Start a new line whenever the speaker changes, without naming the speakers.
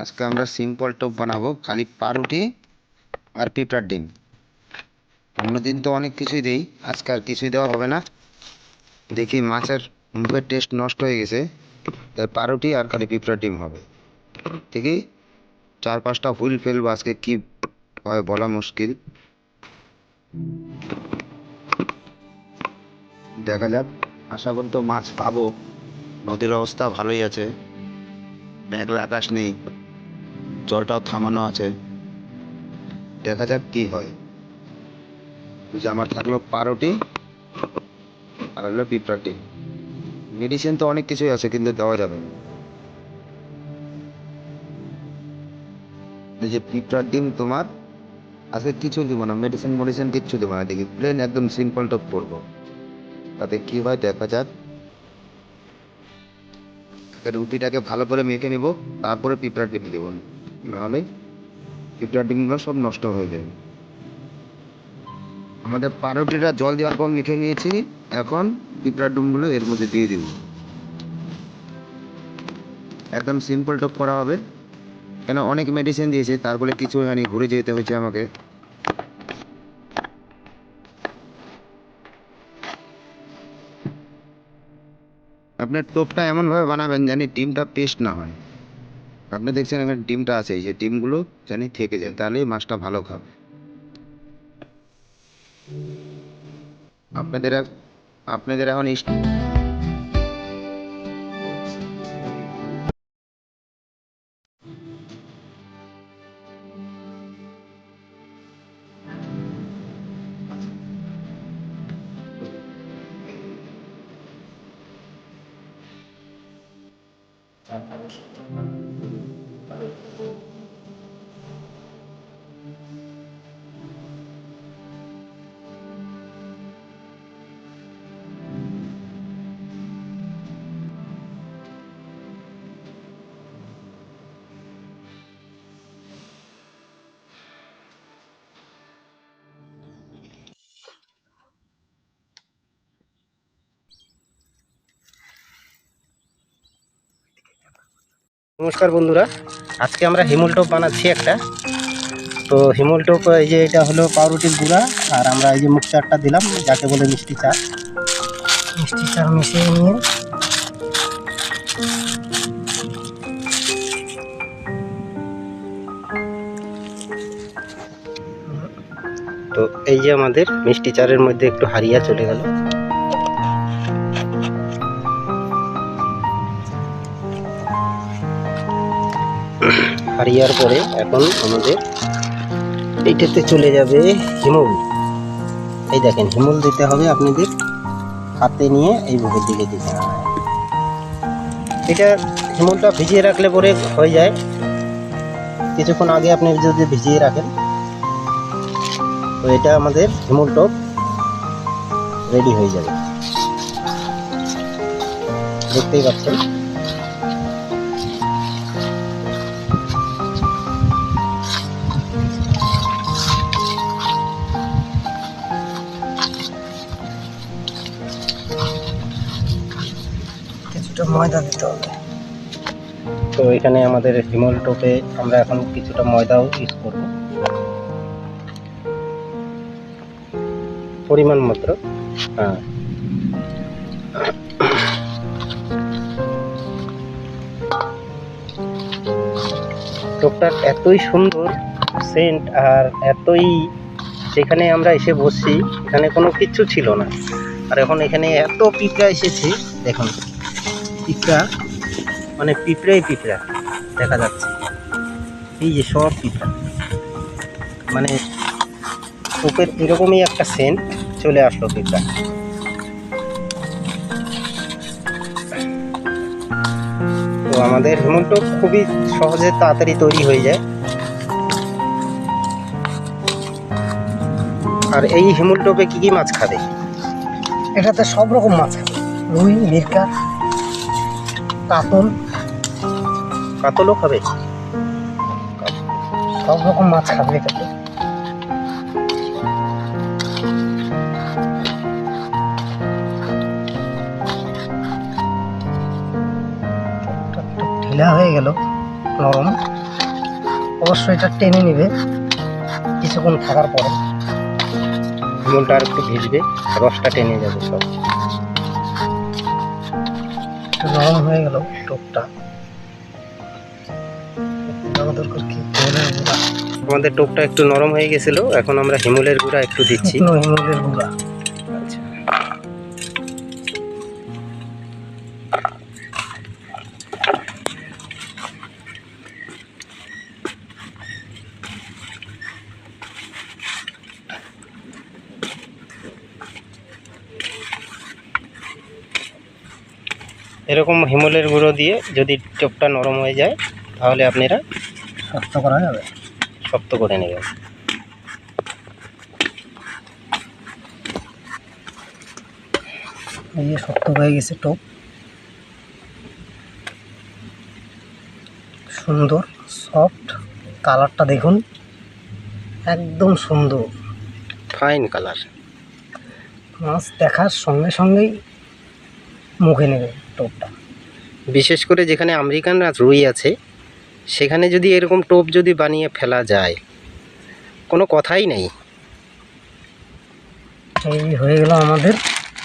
আজকে আমরা সিম্পল টোপ বানাবো, খালি পাউরুটি আর পিঁপড়ার ডিম। অন্যদিন তো অনেক কিছুই দেই, আজকে আর কিছুই দেওয়া হবে না। দেখি মাছের মুখের টেস্ট নষ্ট হয়ে গেছে, তাই পাউরুটি আর খালি পিঁপড়ার ডিম হবে। দেখি চার পাঁচটা হুইল ফেলব আজকে কি হয় বলা মুশকিল। দেখা যাক, আশা করি তো মাছ পাবো। নদীর অবস্থা ভালোই আছে। মেঘলা আকাশ নেই। জলটাও থামানো আছে। দেখা যাক কি হয়। আমার থাকল পাউরুটি আর হলো পিঁপড়াটি। মেডিসিন তো অনেক কিছুই আছে, কিন্তু দেওয়া যাবে যে পিঁপড়ার ডিম তোমার, আজকে কিছু দিব না মেডিসিন মেডিসিন কিচ্ছু দেবো না, দেখি প্লেন একদম সিম্পল টপ করব। তাতে কি হয় দেখা যাক। রুটিটাকে ভালো করে মেখে নেব, তারপরে পিঁপড়ার ডিম দেবো। নাহলে পিঁপড়ার সব নষ্ট হয়ে যাবে। আমাদের পাউরুটিটা জল দেওয়ার পর মেখে নিয়েছি, এখন ডিমগুলো এর মধ্যে দিয়ে দিব। একদম সিম্পল টপ করা হবে। কেন অনেক মেডিসিন দিয়েছে তারপরে কিছু হয়নি, ঘুরে যেতে হয়েছে আমাকে। আপনার টোপটা এমনভাবে বানাবেন জানি ডিমটা পেস্ট না হয়। আপনি দেখছেন এখানে ডিমটা আছে, এই যে ডিমগুলো জানি থেকে যায় তাহলেই মাছটা ভালো খাবে। আপনাদের আপনাদের এখন ইস-
নমস্কার বন্ধুরা। আজকে আমরা হিমুল টোপ বানাচ্ছি একটা। তো হিমুল টোপ, এই যে এটা হলো পাউরুটির গুঁড়া, আর আমরা এই যে মুখ চারটা দিলাম, যাকে বলে মিষ্টি চা মিষ্টি চা মিশিয়ে নিয়ে। তো এই যে আমাদের মিষ্টি চারের মধ্যে একটু হারিয়া চলে গেল। হারিয়ার পরে এখন আমাদের এইটাতে চলে যাবে হিমুল। এই দেখেন, হিমুল দিতে হবে আপনাদের হাতে নিয়ে এই বুকের দিকে দিতে হবে। এটা হিমুলটা ভিজিয়ে রাখলে পরে হয়ে যায়। কিছুক্ষণ আগে আপনি যদি ভিজিয়ে রাখেন, তো এটা আমাদের হিমুল টপ রেডি হয়ে যাবে। দেখতেই পাচ্ছেন। কিছুটা ময়দা দিতে হবে। তো এখানে আমাদের হিমল টোপে আমরা এখন কিছুটা ময়দাও ইউজ করব। পরিমাণ মাত্র। হ্যাঁ। টোপটা এতই সুন্দর সেন্ট আর এতই যেখানে আমরা এসে বসছি, এখানে কোনো কিছু ছিল না। আর এখন এখানে এত পিঁপড়া এসেছে, দেখুন। পিঁপড়া মানে পিঁপড়াই পিঁপড়া, দেখা যাচ্ছে। এই যে সব পিঁপড়া। মানে উপের এরকমই একটা সেন্ট চলে আসলো পিঁপড়া। তো আমাদের হেমন্ত খুবই সহজে তাড়াতাড়ি তৈরি হয়ে যায়। আর এই হিমুল টোপে কি কি মাছ খাবে?
এটাতে সব রকম মাছ আছে রুই, মিরকা কাতল।
কাতলও খাবে?
সব রকম মাছ খাবে এটাতে। ঢিলা হয়ে গেল, নরম। অবশ্যই এটা টেনে নেবে কিছুক্ষণ থাকার পরে।
হিমুলটা আর একটু ভিজবে, রসটা টেনে যাবে সব।
একটু নরম হয়ে গেল টোপটা। দরকার কি?
আমাদের টোপটা একটু নরম হয়ে গেছিল এখন আমরা হিমুলের গুঁড়া একটু দিচ্ছি।
হিমুলের গুঁড়া।
এরকম হিমলের গুঁড়ো দিয়ে যদি টোপটা নরম হয়ে যায় তাহলে আপনারা
শক্ত করা যাবে?
শক্ত করে নেবেন।
এই যে শক্ত হয়ে গেছে টোপ। সুন্দর সফট কালারটা দেখুন। একদম সুন্দর।
Fine colour.
মাছ দেখার সঙ্গে সঙ্গেই মুখে নেবে টোপটা।
বিশেষ করে যেখানে আমেরিকান রুই আছে সেখানে যদি এরকম টোপ যদি বানিয়ে ফেলা যায় কোনো কথাই নেই।
এই হয়ে গেল আমাদের